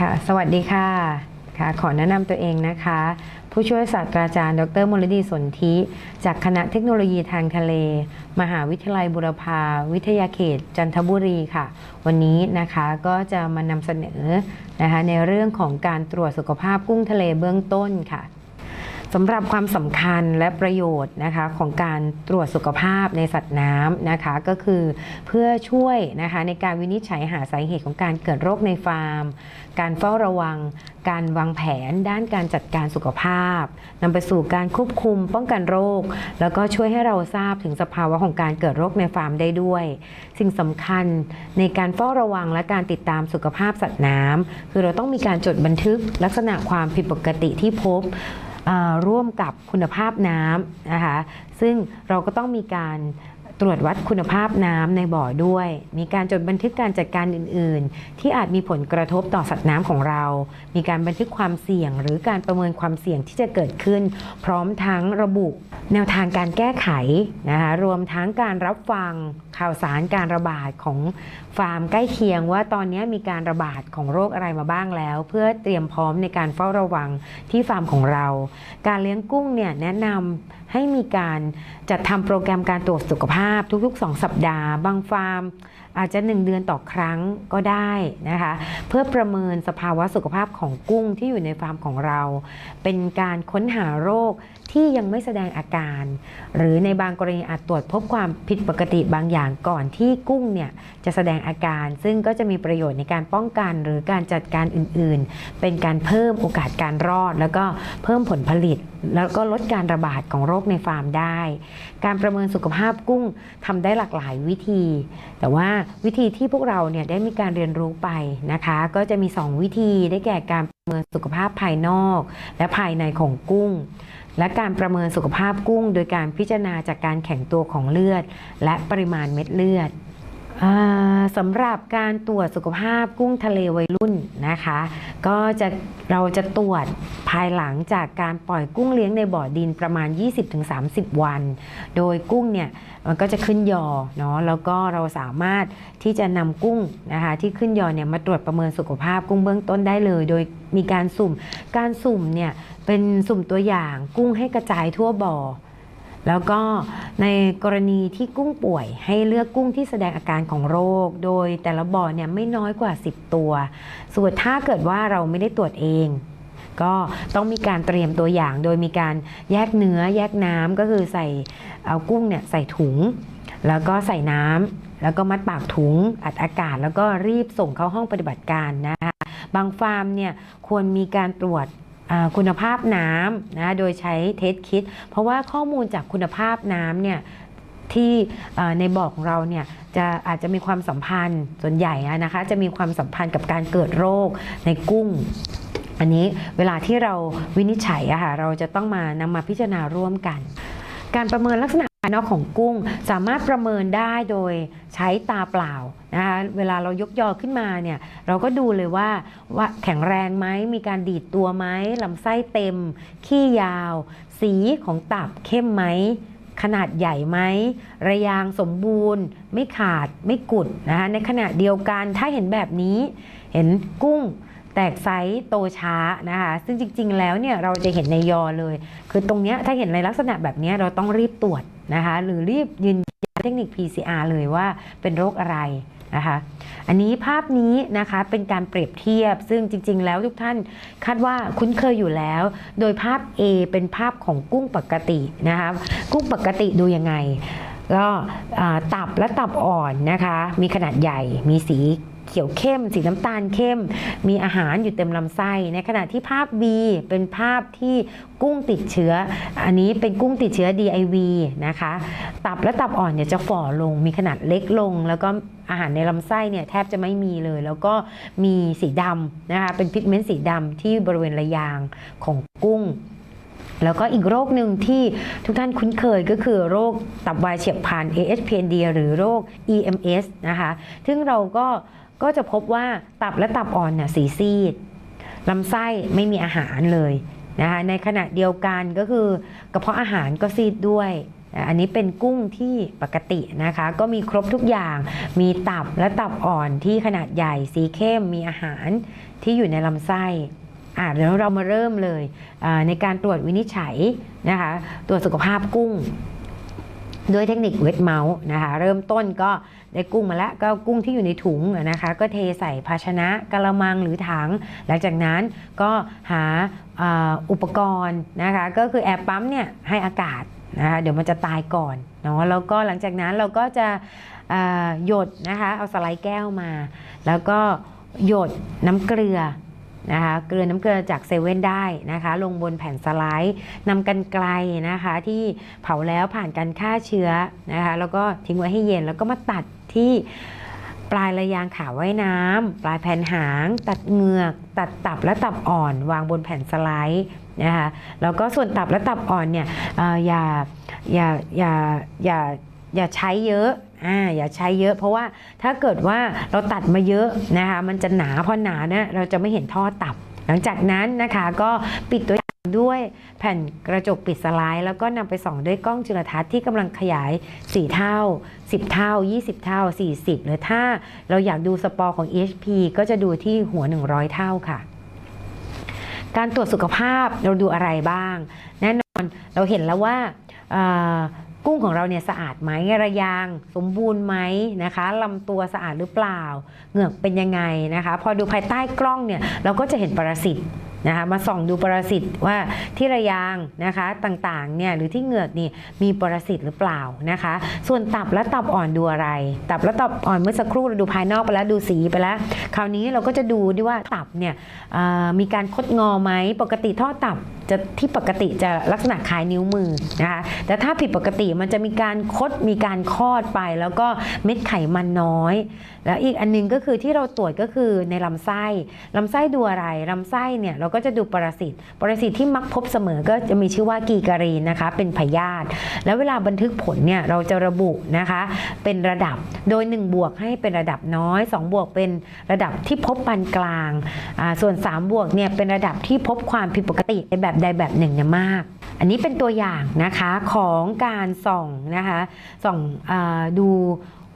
ค่ะ สวัสดีค่ะ ค่ะ ขอแนะนำตัวเองนะคะ ผู้ช่วยศาสตราจารย์ ดรมลดีสนธิ จากคณะเทคโนโลยีทางทะเล มหาวิทยาลัยบุรพา วิทยาเขต จันทบุรีค่ะ วันนี้นะคะก็จะมานำเสนอนะคะในเรื่องของการตรวจสุขภาพกุ้งทะเลเบื้องต้นค่ะ สำหรับความสำคัญและประโยชน์นะคะของการตรวจสุขภาพในสัตว์น้ำนะคะก็คือเพื่อช่วยนะคะในการวินิจฉัยหาสาเหตุของการเกิดโรคในฟาร์ม การเฝ้าระวัง การวางแผนด้านการจัดการสุขภาพนำไปสู่การควบคุมป้องกันโรค แล้วก็ช่วยให้เราทราบถึงสภาวะของการเกิดโรคในฟาร์มได้ด้วย สิ่งสำคัญในการเฝ้าระวังและการติดตามสุขภาพสัตว์น้ำคือเราต้องมีการจดบันทึกลักษณะความผิดปกติที่พบ ร่วมกับคุณภาพน้ำนะคะซึ่งเราก็ต้องมีการ ตรวจวัดคุณภาพน้ำในบ่อด้วย มีการจดบันทึกการจัดการอื่น ๆ ที่อาจมีผลกระทบต่อสัตว์น้ำของเรา มีการบันทึกความเสี่ยง หรือการประเมินความเสี่ยงที่จะเกิดขึ้น พร้อมทั้งระบุแนวทางการแก้ไขนะคะรวมทั้งการรับฟังข่าวสารการระบาดของฟาร์มใกล้เคียงว่าตอนนี้มีการระบาดของโรคอะไรมาบ้างแล้ว เพื่อเตรียมพร้อมในการเฝ้าระวังที่ฟาร์มของเรา การเลี้ยงกุ้งเนี่ยแนะนำ ให้มีการจัดทำโปรแกรมการตรวจสุขภาพทุกๆ 2 สัปดาห์ บางฟาร์ม อาจจะ 1 เดือนต่อครั้งก็ได้นะคะ เพื่อประเมินสภาวะสุขภาพของกุ้งที่อยู่ในฟาร์มของเรา เป็นการค้นหาโรคที่ยังไม่แสดงอาการ หรือในบางกรณีอาจตรวจพบความผิดปกติบางอย่างก่อนที่กุ้งเนี่ยจะแสดงอาการ ซึ่งก็จะมีประโยชน์ในการป้องกันหรือการจัดการอื่นๆ เป็นการเพิ่มโอกาสการรอด แล้วก็เพิ่มผลผลิต แล้วก็ลดการระบาดของโรคในฟาร์มได้ การประเมินสุขภาพกุ้งทำได้หลากหลายวิธี แต่ว่าวิธีที่พวกเราเนี่ยได้มีการเรียนรู้ไปนะคะ ก็จะมี 2 วิธีได้แก่การประเมินสุขภาพภายนอก และภายในของกุ้ง และการประเมินสุขภาพกุ้ง โดยการพิจารณาจากการแข็งตัวของเลือด และปริมาณเม็ดเลือด สำหรับการตรวจสุขภาพกุ้งทะเลวัยรุ่นนะคะ ก็จะเราจะตรวจภายหลังจากการปล่อยกุ้งเลี้ยงในบ่อดินประมาณ 20-30 วัน โดยกุ้งเนี่ยมันก็จะขึ้นยอเนาะแล้วก็เราสามารถที่จะนำกุ้งนะคะที่ขึ้นยอเนี่ยมาตรวจประเมินสุขภาพกุ้งเบื้องต้นได้เลย โดยมีการสุ่มการสุ่มเนี่ยเป็นสุ่มตัวอย่างกุ้งให้กระจายทั่วบ่อ แล้วก็ในกรณีที่กุ้งป่วย ให้เลือกกุ้งที่แสดงอาการของโรค โดยแต่ละบ่อเนี่ยไม่น้อยกว่า 10 ตัว ส่วนถ้าเกิดว่าเราไม่ได้ตรวจเองก็ต้องมีการเตรียมตัวอย่างโดยมีการแยกเนื้อแยกน้ำก็คือใส่เอากุ้งเนี่ยใส่ถุง แล้วก็ใส่น้ำแล้วก็มัดปากถุงอัดอากาศ แล้วก็รีบส่งเข้าห้องปฏิบัติการนะคะบางฟาร์มเนี่ยควรมีการตรวจ คุณภาพน้ำนะโดยใช้เทสคิด เพราะว่าข้อมูลจากคุณภาพน้ำเนี่ยที่ในบ่อของเราเนี่ยจะอาจจะมีความสัมพันธ์ส่วนใหญ่นะคะจะมีความสัมพันธ์กับการเกิดโรคในกุ้งอันนี้เวลาที่เราวินิจฉัยอะค่ะเราจะต้องมานำมาพิจารณาร่วมกัน การประเมินลักษณะภายนอกของกุ้งสามารถประเมินได้โดยใช้ตาเปล่านะคะเวลาเรายกยอขึ้นมาเนี่ยเราก็ดูเลยว่าว่าแข็งแรงไหมมีการดีดตัวไหมลำไส้เต็ม ขี้ยาว สีของตับเข้มไหมขนาดใหญ่ไหมระยางสมบูรณ์ ไม่ขาดไม่กุดนะคะในขณะเดียวกันถ้าเห็นแบบนี้เห็นกุ้งแตกไซส์โตช้านะคะซึ่งจริง ๆ แล้วเนี่ยเราจะเห็นในยอเลย คือตรงเนี้ยถ้าเห็นในลักษณะแบบนี้เราต้องรีบตรวจ นะคะหรือรีบยืนยันเทคนิค PCR เลยว่าเป็นโรคอะไรนะคะอันนี้ภาพนี้นะคะเป็นการเปรียบเทียบ ซึ่งจริง ๆ แล้วทุกท่านคาดว่าคุ้นเคยอยู่แล้ว โดยภาพ A เป็นภาพของกุ้งปกตินะคะกุ้งปกติดูยังไง ก็ตับและตับอ่อนนะคะ มีขนาดใหญ่ มีสีเขียวเข้ม สีน้ำตาลเข้ม มีอาหารอยู่เต็มลำไส้ ในขณะที่ภาพ B เป็นภาพที่กุ้งติดเชื้อ อันนี้เป็นกุ้งติดเชื้อ DIV นะคะ ตับและตับอ่อนเนี่ยจะฝ่อลง มีขนาดเล็กลง แล้วก็อาหารในลำไส้เนี่ยแทบจะไม่มีเลย แล้วก็มีสีดำนะคะ เป็นพิกเมนต์สีดำที่บริเวณระยางของกุ้ง แล้วก็อีกโรคหนึ่งที่ทุกท่านคุ้นเคยก็คือโรคตับวายเฉียบพลัน AHPND หรือโรค EMS นะคะ ซึ่งเราก็ก็จะพบว่าตับและตับอ่อนเนี่ยสีซีดลำไส้ไม่มีอาหารเลยนะคะในขณะเดียวกันก็คือกระเพาะอาหารก็ซีดด้วยอันนี้เป็นกุ้งที่ปกตินะคะ ก็มีครบทุกอย่าง มีตับและตับอ่อนที่ขนาดใหญ่สีเข้มมีอาหารที่อยู่ในลำไส้ อะเดี๋ยวเรามาเริ่มเลยในการตรวจวินิจฉัยนะคะตรวจสุขภาพกุ้ง ด้วยเทคนิคเวทเมาส์นะคะเริ่มต้นก็ได้กุ้งมาแล้วก็กุ้งที่อยู่ในถุงนะคะก็เทใส่ภาชนะกระมังหรือถัง หลังจากนั้นก็หาอ,อุปกรณ์นะคะก็คือแอร์ปั๊มเนี่ยให้อากาศนะคะเดี๋ยวมันจะตายก่อนเนาะแล้วก็หลังจากนั้นเราก็จะหยดนะคะเอาสไลด์แก้วมา แล้วก็หยดน้ำเกลือ นะคะเกลือน้ำเกลือจากเซเว่นได้นะคะ ลงบนแผ่นสไลด์นำกันไกลนะคะ ที่เผาแล้วผ่านการฆ่าเชื้อนะคะ แล้วก็ทิ้งไว้ให้เย็นแล้วก็มาตัดที่ปลายระยางขาว่ายน้ำปลายแผ่นหาง ตัดเหงือก ตัดตับและตับอ่อน วางบนแผ่นสไลด์นะคะแล้วก็ส่วนตับและตับอ่อนเนี่ยออย่าอย่าอย่าอย่าอย่าใช้เยอะ อ่าอย่าใช้เยอะ เพราะว่าถ้าเกิดว่าเราตัดมาเยอะนะคะมันจะหนาพอหนานี่ยเราจะไม่เห็นท่อตับ หลังจากนั้นนะคะก็ปิดตัวอย่างด้วยแผ่นกระจกปิดสไลด์แล้วก็นำไปส่องด้วยกล้องจุลทรรศน์ที่กำลังขยาย 4 เท่า 10 เท่า 20 เท่า 40 หรือถ้าเราอยากดูสปอร์ของ EHP ก็จะดูที่หัว 100 เท่าค่ะ การตรวจสุขภาพเราดูอะไรบ้าง แน่นอนเราเห็นแล้วว่า กุ้งของเราเนี่ยสะอาดไหมระยางสมบูรณ์ไหมนะคะลำตัวสะอาดหรือเปล่า เหงือกเป็นยังไงนะคะ พอดูภายใต้กล้องเนี่ยเราก็จะเห็นปรสิตนะคะมาส่องดูปรสิตว่าที่ระยางนะคะต่างๆเนี่ยหรือที่เหงือกนี่มีปรสิตหรือเปล่านะคะ ส่วนตับและตับอ่อนดูอะไร ตับและตับอ่อนเมื่อสักครู่เราดูภายนอกไปแล้วดูสีไปแล้ว คราวนี้เราก็จะดูด้วยว่าตับเนี่ยมีการคดงอไหมปกติท่อตับ จะที่ปกติจะลักษณะคล้ายนิ้วมือนะคะแต่ถ้าผิดปกติมันจะมีการคดมีการคลอดไป แล้วก็เม็ดไขมันน้อย แล้วอีกอันหนึงก็คือที่เราตรวจก็คือในลำไส้ลำไส้ดูอะไรลำไส้เนี่ยเราก็จะดูปรสิตปรสิตที่มักพบเสมอก็จะมีชื่อว่ากีการีนนะคะเป็นพยาธิแล้วเวลาบันทึกผลเนี่ยเราจะระบุนะคะเป็นระดับโดย 1 บวกให้เป็นระดับน้อย 2 บวกเป็นระดับที่พบปานกลางอ่าส่วน 3 บวกเนี่ยเป็นระดับที่พบความผิดปกติในแบบใดแบบหนึ่งเนี่ยมาก อันนี้เป็นตัวอย่างนะคะของการส่องนะคะส่องอดู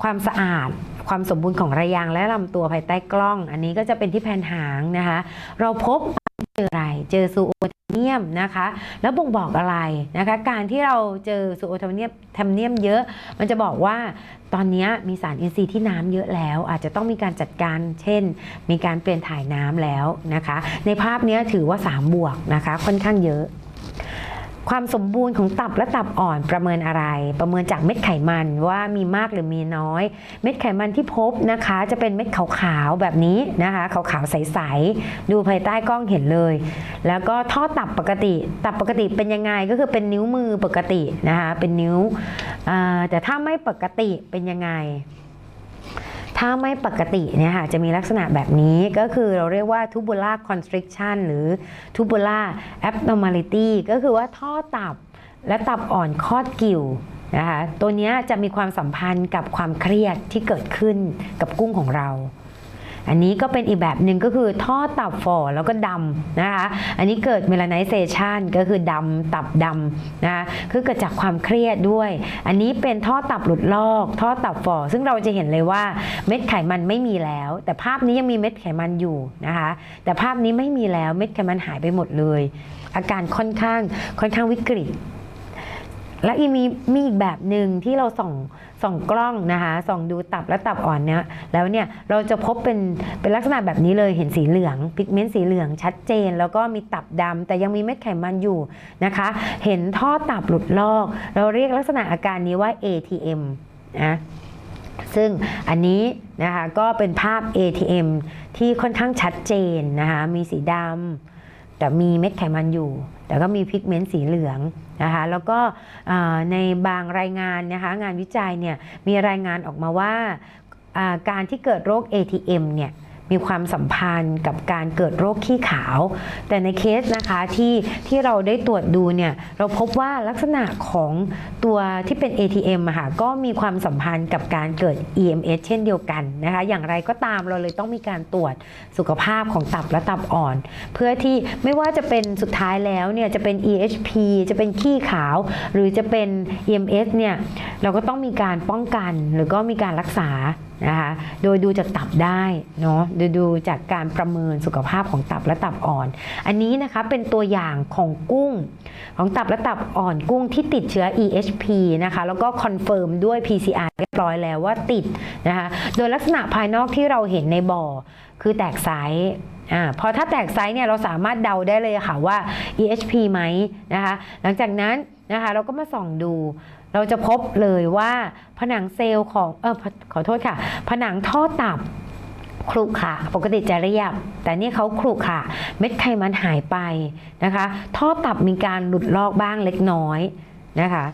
ความสะอาดความสมบูรณ์ของระยางและลำตัวภายใต้กล้อง อันนี้ก็จะเป็นที่แผ่นหางนะคะ เราพบ เจออะไร เจอซูโอเทเนียมนะคะ แล้วบ่งบอกอะไรนะคะ การที่เราเจอซูโอเทเนียมแทมเนียมเยอะ มันจะบอกว่าตอนนี้มีสารอินทรีย์ที่น้ำเยอะแล้ว อาจจะต้องมีการจัดการ เช่น มีการเปลี่ยนถ่ายน้ำแล้วนะคะ ในภาพนี้ถือว่า 3 บวกนะคะ ค่อนข้างเยอะ ความสมบูรณ์ของตับและตับอ่อนประเมินอะไร ประเมินจากเม็ดไขมันว่ามีมากหรือมีน้อย เม็ดไขมันที่พบนะคะ จะเป็นเม็ดขาวๆแบบนี้นะคะขาวๆใสๆดูภายใต้กล้องเห็นเลย แล้วก็ท่อตับปกติ ตับปกติเป็นยังไงก็คือเป็นนิ้วมือปกตินะคะเป็นนิ้วแต่ถ้าไม่ปกติเป็นยังไง ถ้าไม่ปกติเนี่ยค่ะจะมีลักษณะแบบนี้ก็คือเราเรียกว่า tubular constriction หรือ tubular abnormality ก็คือว่าท่อตับและตับอ่อนคอดกิ่วนะคะตัวนี้จะมีความสัมพันธ์กับความเครียดที่เกิดขึ้นกับกุ้งของเรา อันนี้ก็เป็นอีกแบบหนึ่งก็คือท่อตับฝ่อแล้วก็ดำนะคะ อันนี้เกิดเมลาไนเซชันก็คือดำตับดำนะคะคือเกิดจากความเครียดด้วย อันนี้เป็นท่อตับหลุดลอก ท่อตับฝ่อซึ่งเราจะเห็นเลยว่าเม็ดไขมันไม่มีแล้ว แต่ภาพนี้ยังมีเม็ดไขมันอยู่นะคะ แต่ภาพนี้ไม่มีแล้วเม็ดไขมันหายไปหมดเลย อาการค่อนข้างค่อนข้างวิกฤต และอีมีมีอีกแบบหนึ่งที่เราส่อง ส่องกล้องนะคะส่องดูตับและตับอ่อนเนี่ยแล้วเนี่ยเราจะพบเป็นเป็นลักษณะแบบนี้เลยเห็นสีเหลืองพิกเมนต์สีเหลืองชัดเจน แล้วก็มีตับดำแต่ยังมีเม็ดไขมันอยู่นะคะ เห็นท่อตับหลุดลอก เราเรียกลักษณะอาการนี้ว่า ATM นะซึ่งอันนี้นะคะก็เป็นภาพ ATM ที่ค่อนข้างชัดเจนนะคะมีสีดำแต่มีเม็ดไขมันอยู่ แต่ก็มีพิกเมนต์สีเหลืองนะคะแล้วก็ในบางรายงานนะคะงานวิจัยเนี่ยมีรายงานออกมาว่าอ่าการที่เกิดโรค ATM เนี่ย มีความสัมพันธ์กับการเกิดโรคขี้ขาว แต่ในเคสนะคะที่ที่เราได้ตรวจดูเนี่ยเราพบว่าลักษณะของตัวที่เป็น ATM อะค่ะก็มีความสัมพันธ์กับการเกิด EMS เช่นเดียวกันนะคะอย่างไรก็ตามเราเลยต้องมีการตรวจสุขภาพของตับและตับอ่อน เพื่อที่ไม่ว่าจะเป็นสุดท้ายแล้วเนี่ยจะเป็น EHP จะเป็นขี้ขาว หรือจะเป็น EMS เนี่ยเราก็ต้องมีการป้องกันหรือก็มีการรักษา นะคะโดยดูจากตับได้เนาะโดยดูจากการประเมินสุขภาพของตับและตับอ่อน อันนี้นะคะเป็นตัวอย่างของกุ้ง ของตับและตับอ่อนกุ้งที่ติดเชื้อ EHP นะคะแล้วก็คอนเฟิร์มด้วย PCR เรียบร้อยแล้วว่าติดนะคะโดยลักษณะภายนอกที่เราเห็นในบ่อคือแตกไซส์อ่าพอถ้าแตกไซส์เนี่ยเราสามารถเดาได้เลยค่ะว่า EHP ไหมนะคะหลังจากนั้นนะคะเราก็มาส่องดู เราจะพบเลยว่าผนังเซลล์ของเออขอขอโทษค่ะ ผนังท่อตับครุขระปกติจะเรียบ แต่นี่เขาครุขระเม็ดไขมันหายไปนะคะ ท่อตับมีการหลุดลอกบ้างเล็กน้อยนะคะ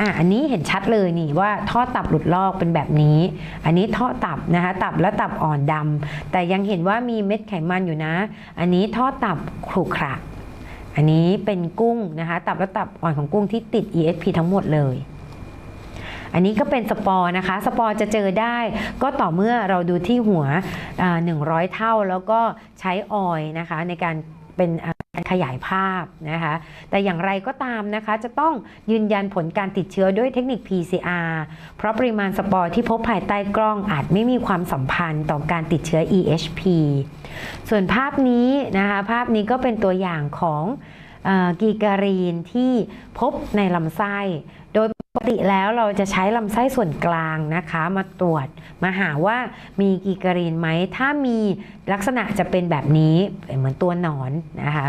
อะอันนี้เห็นชัดเลยนี่ว่าท่อตับหลุดลอกเป็นแบบนี้ อันนี้ท่อตับนะคะตับและตับอ่อนดำแต่ยังเห็นว่ามีเม็ดไขมันอยู่นะ อันนี้ท่อตับครุขระ อันนี้เป็นกุ้งนะคะตับและตับอ่อนของกุ้งที่ติด ESP ทั้งหมดเลย อันนี้ก็เป็นสปอร์นะคะ สปอร์จะเจอได้ ก็ต่อเมื่อเราดูที่หัวอ่า100 เท่าแล้วก็ใช้ออยนะคะในการเป็น ขยายภาพนะคะ แต่อย่างไรก็ตามนะคะ จะต้องยืนยันผลการติดเชื้อด้วยเทคนิค PCR เพราะปริมาณสปอร์ที่พบภายใต้กล้องอาจไม่มีความสัมพันธ์ต่อการติดเชื้อ EHP ส่วนภาพนี้นะคะ ภาพนี้ก็เป็นตัวอย่างของออกีการีนที่พบในลำไส้ ปกติแล้วเราจะใช้ลำไส้ส่วนกลางนะคะมาตรวจมาหาว่ามีกีการีนไหม ถ้ามีลักษณะจะเป็นแบบนี้เหมือนตัวหนอนนะคะ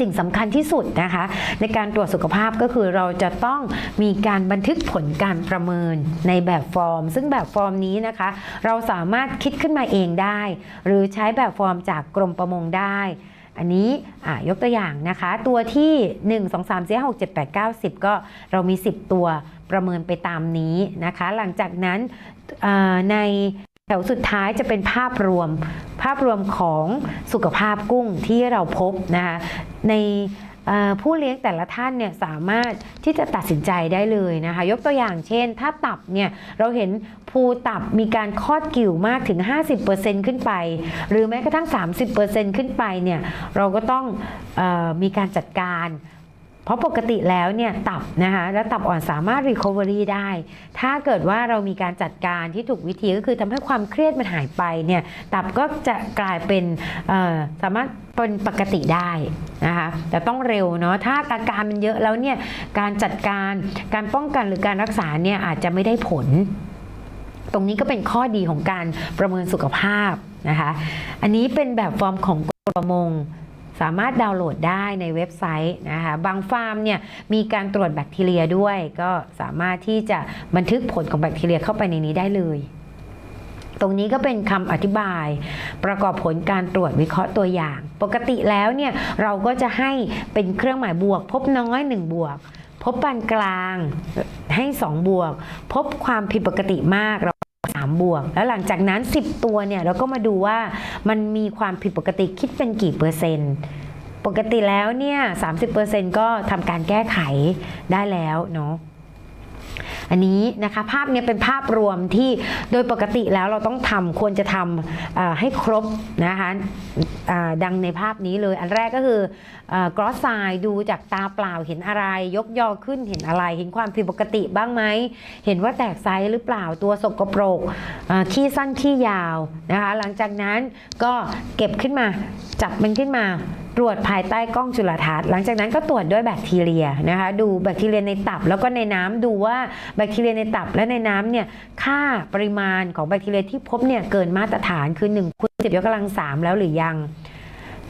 สิ่งสำคัญที่สุดนะคะ ในการตรวจสุขภาพก็คือเราจะต้องมีการบันทึกผลการประเมินในแบบฟอร์ม ซึ่งแบบฟอร์มนี้นะคะ เราสามารถคิดขึ้นมาเองได้ หรือใช้แบบฟอร์มจากกรมประมงได้ อันนี้ยกตัวอย่างนะคะ ตัวที่ 1 2 3 4 6 7 8 9 10 ก็เรามี 10 ตัวประเมินไปตามนี้นะคะ หลังจากนั้นในแถวสุดท้ายจะเป็นภาพรวมภาพรวมของสุขภาพกุ้งที่เราพบนะคะใน ผู้เลี้ยงแต่ละท่านเนี่ยสามารถที่จะตัดสินใจได้เลยนะคะ ยกตัวอย่างเช่น ถ้าตับเนี่ยเราเห็นภูตับมีการคลอดกิ่วมากถึง 50%ขึ้นไป หรือแม้กระทั่ง 30%ขึ้นไปเนี่ยเราก็ต้องออมีการจัดการ เพราะปกติแล้วเนี่ยตับนะคะและตับอ่อนสามารถ recovery ได้ ถ้าเกิดว่าเรามีการจัดการที่ถูกวิธีก็คือทำให้ความเครียดมันหายไปเนี่ยตับก็จะกลายเป็นสามารถเป็นปกติได้นะคะแต่ต้องเร็วเนาะถ้าอาการมันเยอะแล้วเนี่ยการจัดการการป้องกันหรือการรักษาเนี่ยอาจจะไม่ได้ผล ตรงนี้ก็เป็นข้อดีของการประเมินสุขภาพนะคะ อันนี้เป็นแบบฟอร์มของกรมประมง สามารถดาวน์โหลดได้ในเว็บไซต์นะคะบางฟาร์มเนี่ยมีการตรวจแบคทีเรียด้วย ก็สามารถที่จะบันทึกผลของแบคทีเรียเข้าไปในนี้ได้เลยตรงนี้ก็เป็นคำอธิบาย ประกอบผลการตรวจวิเคราะห์ตัวอย่าง ปกติแล้วเนี่ยเราก็จะให้เป็นเครื่องหมายบวก พบน้อย 1 บวก พบปานกลางให้ 2 บวก พบความผิดปกติมากเรา 3 บวก แล้วหลังจากนั้น 10 ตัวเนี่ยเราก็มาดูว่ามันมีความผิดปกติคิดเป็นกี่เปอร์เซ็นต์ปกติแล้วเนี่ย30%ก็ทำการแก้ไขได้แล้วเนาะอันนี้นะคะภาพเนี้เป็นภาพรวมที่โดยปกติแล้วเราต้องทำควรจะทำให้ครบนะคะ ดังในภาพนี้เลย อันแรกก็คือกรอสไซดูจากตาเปล่าเห็นอะไร ยกยอขึ้นเห็นอะไร เห็นความผิดปกติบ้างไหม เห็นว่าแตกไซส์หรือเปล่าตัวสกปรกขี้สั้นขี้ยาวนะคะหลังจากนั้นก็เก็บขึ้นมาจับมันขึ้นมา ตรวจภายใต้กล้องจุลทรรศน์ หลังจากนั้นก็ตรวจด้วยแบคทีเรียนะคะ ดูแบคทีเรียในตับแล้วก็ในน้ำดูว่าแบคทีเรียในตับและในน้ำเนี่ยค่าปริมาณของแบคทีเรียที่พบเนี่ยเกินมาตรฐานคือ1คูณ10ยกกำลัง 3 แล้วหรือยัง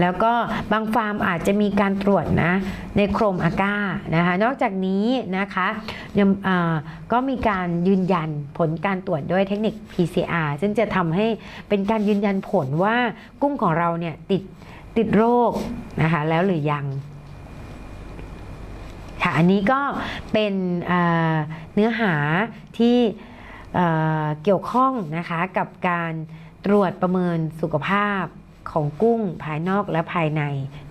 แล้วก็บางฟาร์มอาจจะมีการตรวจนะในโครมอาก้านะคะนอกจากนี้นะคะยังก็มีการยืนยันผลการตรวจด้วยเทคนิค PCR ซึ่งจะทำให้เป็นการยืนยันผลว่ากุ้งของเราเนี่ยติด ติดโรคนะคะแล้วหรือยังค่ะอันนี้ก็เป็นเนื้อหาที่เอ่อเกี่ยวข้องนะคะกับการตรวจประเมินสุขภาพ ของกุ้งภายนอกและภายใน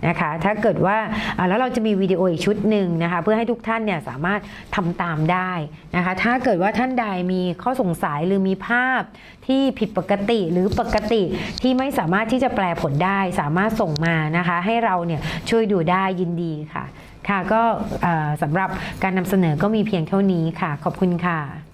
นะคะ ถ้าเกิดว่าแล้วเราจะมีวิดีโออีกชุดหนึ่งนะคะ เพื่อให้ทุกท่านเนี่ยสามารถทำตามได้นะคะ ถ้าเกิดว่าท่านใดมีข้อสงสัยหรือมีภาพที่ผิดปกติหรือปกติที่ไม่สามารถที่จะแปลผลได้ สามารถส่งมานะคะ ให้เราเนี่ยช่วยดูได้ยินดีค่ะ ค่ะก็สำหรับการนำเสนอก็มีเพียงเท่านี้ค่ะ ขอบคุณค่ะ